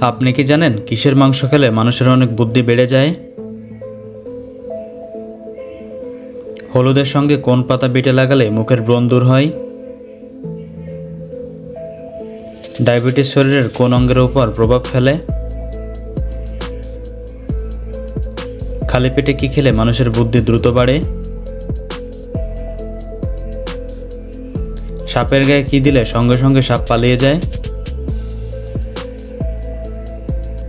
আপনি কি জানেন কিসের মাংস খেলে মানুষের অনেক বুদ্ধি বেড়ে যায়? হলুদের সঙ্গে কোন পাতা বেটে লাগালে মুখের ব্রণ দূর হয়? ডায়াবেটিস শরীরের কোন অঙ্গের উপর প্রভাব ফেলে? খালি পেটে কি খেলে মানুষের বুদ্ধি দ্রুত বাড়ে? সাপের গায়ে কি দিলে সঙ্গে সঙ্গে সাপ পালিয়ে যায়?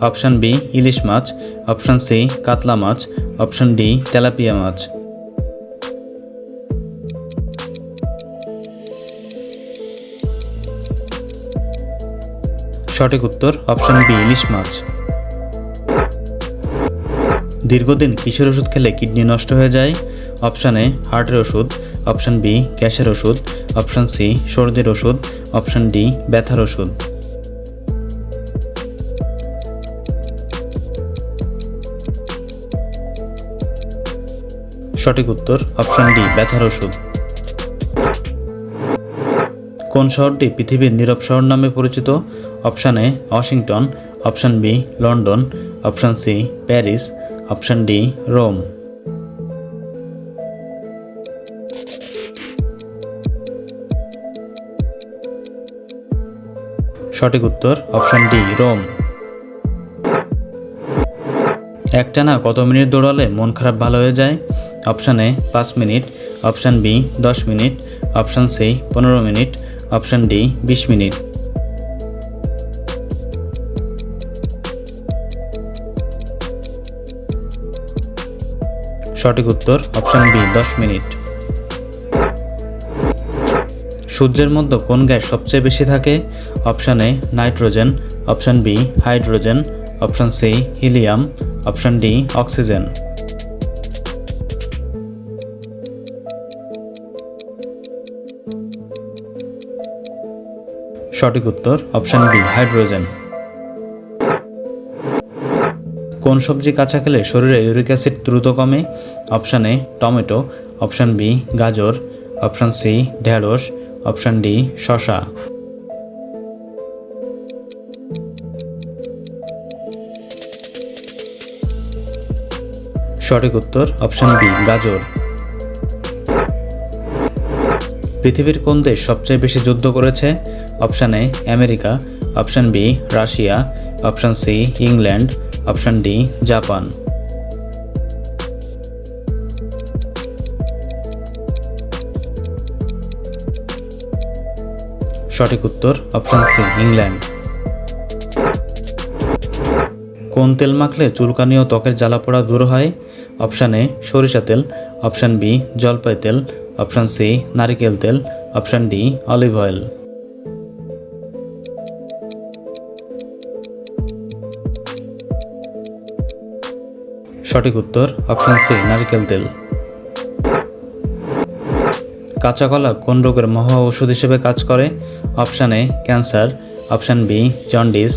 অপশান বি, ইলিশ মাছ, অপশান সি, কাতলা মাছ, অপশান ডি, তেলাপিয়া মাছ। সঠিক উত্তর, অপশান বি, ইলিশ মাছ। দীর্ঘদিন কিসের ওষুধ খেলে কিডনি নষ্ট হয়ে যায়? অপশান এ, হার্টের ওষুধ, অপশান বি, গ্যাসের ওষুধ, অপশান সি, সর্দির ওষুধ, অপশান ডি, ব্যথার ওষুধ। সঠিক উত্তর অপশন ডি ব্যথার ওষুধ। কোন শহরটি পৃথিবীর নীরব শহর নামে পরিচিত? Option A Washington option B London option C Paris option D Rome. সঠিক উত্তর অপশান ডি রোম। একটানা কত মিনিট দৌড়ালে মন খারাপ ভালো হয়ে যায়? অপশান এ, পাঁচ মিনিট। অপশান বি, দশ মিনিট। অপশান সি, পনেরো মিনিট। অপশান ডি, বিশ মিনিট। সঠিক উত্তর, অপশান বি, দশ মিনিট। সূর্যের মধ্যে কোন গ্যাস সবচেয়ে বেশি থাকে? Option A, nitrogen. Option B, hydrogen. Option C, helium. Option D, oxygen. সঠিক উত্তর, অপশান বি হাইড্রোজেন। কোন সবজি কাঁচা খেলে শরীরে ইউরিক অ্যাসিড দ্রুত কমে? Option A, tomato. Option B, গাজর। অপশান সি, ঢেঁড়স। অপশান ডি শশা সঠিক উত্তর অপশান বি, গাজর। পৃথিবীর কোন দেশ সবচেয়ে বেশি যুদ্ধ করেছে? Option A, America. Option B, Russia. Option C, England. Option D, Japan. সঠিক উত্তর অপশান সি, ইংল্যান্ড। কোন তেল মাখলে চুলকানি ও ত্বকের জ্বালাপোড়া দূর হয়? অপশান এ সরিষা তেল, অপশান বি জলপাই তেল, অপশান সি নারিকেল তেল, অপশান ডি অলিভ অয়েল। সঠিক উত্তর, অপশান সি নারকেল তেল। কাঁচা কলা কোন রোগের মহা ওষুধ হিসেবে কাজ করে? Option A cancer, option B jaundice,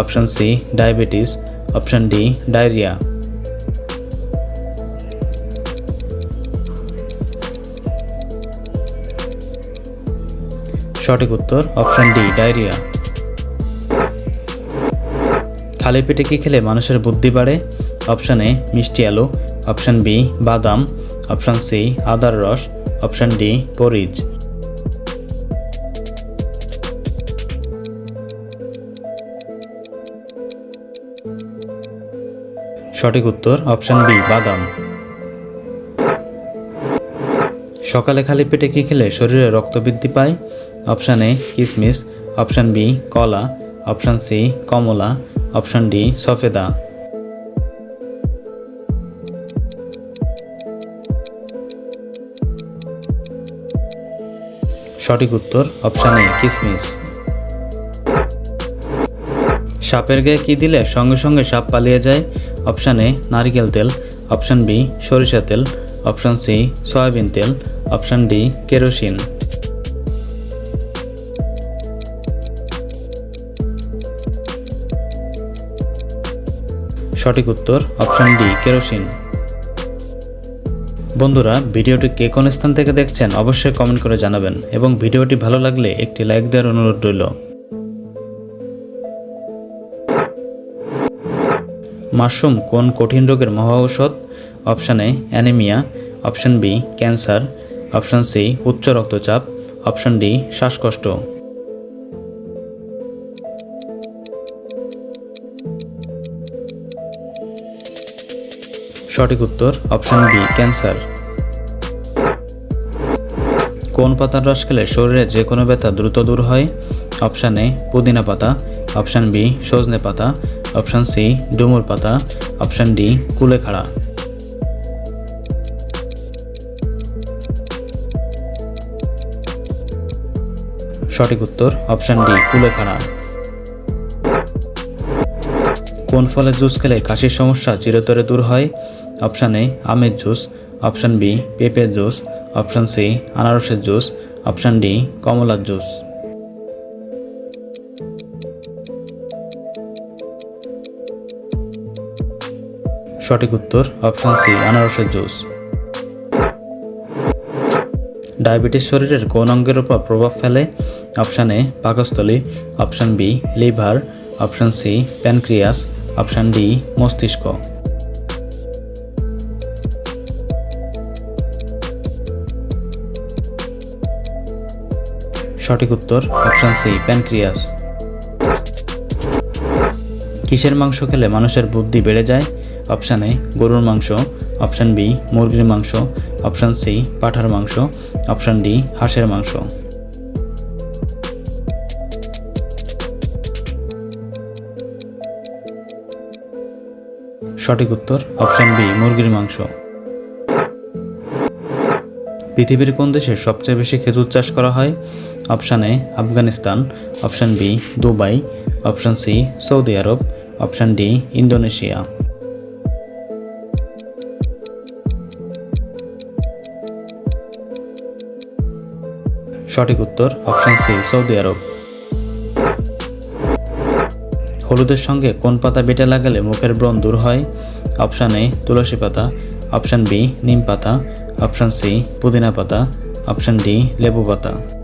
option C diabetes, option D diarrhoea. সঠিক উত্তর, অপশান ডি, ডায়রিয়া। খালি পেটে কি খেলে মানুষের বুদ্ধি বাড়ে? অপশান এ, মিষ্টি আলু। অপশান বি, বাদাম। অপশান সি, আদার রস। অপশান ডি পরিজ সঠিক উত্তর, অপশান বি, বাদাম। সকালে খালি পেটে কি খেলে শরীরে রক্ত বৃদ্ধি পায়? অপশান এ কিসমিস অপশান বি কলা অপশান সি কমলা অপশান ডি সফেদা সঠিক উত্তর অপশান এ কিসমিস সাপের গায়ে কী দিলে সঙ্গে সঙ্গে সাপ পালিয়ে যায়? অপশান এ নারিকেল তেল. অপশান বি সরিষা তেল. অপশান সি সয়াবিন তেল. Option D kerosene. সঠিক উত্তর অপশন ডি কেরোসিন বন্ধুরা, ভিডিওটি কে কোন স্থান থেকে দেখছেন অবশ্যই কমেন্ট করে জানাবেন এবং ভিডিওটি ভালো লাগলে একটি লাইক দেওয়ার অনুরোধ রইল। মাশরুম কোন কঠিন রোগের মহা ঔষধ? Option A anaemia option B cancer option C উচ্চ রক্তচাপ. অপশান ডি শ্বাসকষ্ট। সঠিক উত্তর, অপশন বি, ক্যান্সার। কোন পাতার রস খেলে শরীরে যে কোনো ব্যথা দ্রুত দূর হয়? অপশান এ, পুদিনা পাতা। অপশান বি, সজনে পাতা। অপশান সি, ডুমুর পাতা। অপশান ডি কুলেখাড়া সঠিক উত্তর, অপশান ডি কুলেখাড়া কোন ফলের জুস খেলে কাশির সমস্যা চিরতরে দূর হয়? অপশান এ, আমের জুস, অপশান বি, পেঁপের জুস, অপশান সি, আনারসের জুস, অপশান ডি, কমলার জুস। সঠিক উত্তর, অপশান সি, আনারসের জুস। ডায়াবেটিস শরীরের কোন অঙ্গের উপর প্রভাব ফেলে? অপশান এ, পাকস্থলী, option B, liver, option C, pancreas, option D, মস্তিষ্ক। সঠিক উত্তর অপশান সি প্যানক্রিয়াস কিসের মাংস খেলে মানুষের বুদ্ধি বেড়ে যায়? অপশান এ গরুর মাংস। অপশান বি মুরগির মাংস। অপশান সি পাঠার মাংস। অপশান ডি হাঁসের মাংস। সঠিক উত্তর অপশান বি মুরগির মাংস। পৃথিবীর কোন দেশে সবচেয়ে বেশি খেজুর চাষ করা হয়? Option A Afghanistan, option B Dubai, option C Saudi আরব, অপশান ডি ইন্দোনেশিয়া। সঠিক উত্তর অপশান সি সৌদি আরব। হলুদের সঙ্গে কোন পাতা বেটে লাগালে মুখের ব্রণ দূর হয়? অপশান এ তুলসী পাতা, অপশান বি নিম পাতা, অপশান সি পুদিনা পাতা, অপশান ডি লেবু পাতা।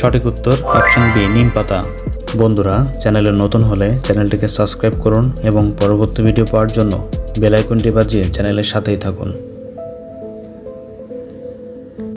সঠিক উত্তর অপশন বি, নিম পাতা। বন্ধুরা, চ্যানেলে নতুন হলে চ্যানেলটিকে সাবস্ক্রাইব করুন এবং পরবর্তী ভিডিও পাওয়ার জন্য বেলাইকনটি বাজিয়ে চ্যানেলের সাথেই থাকুন।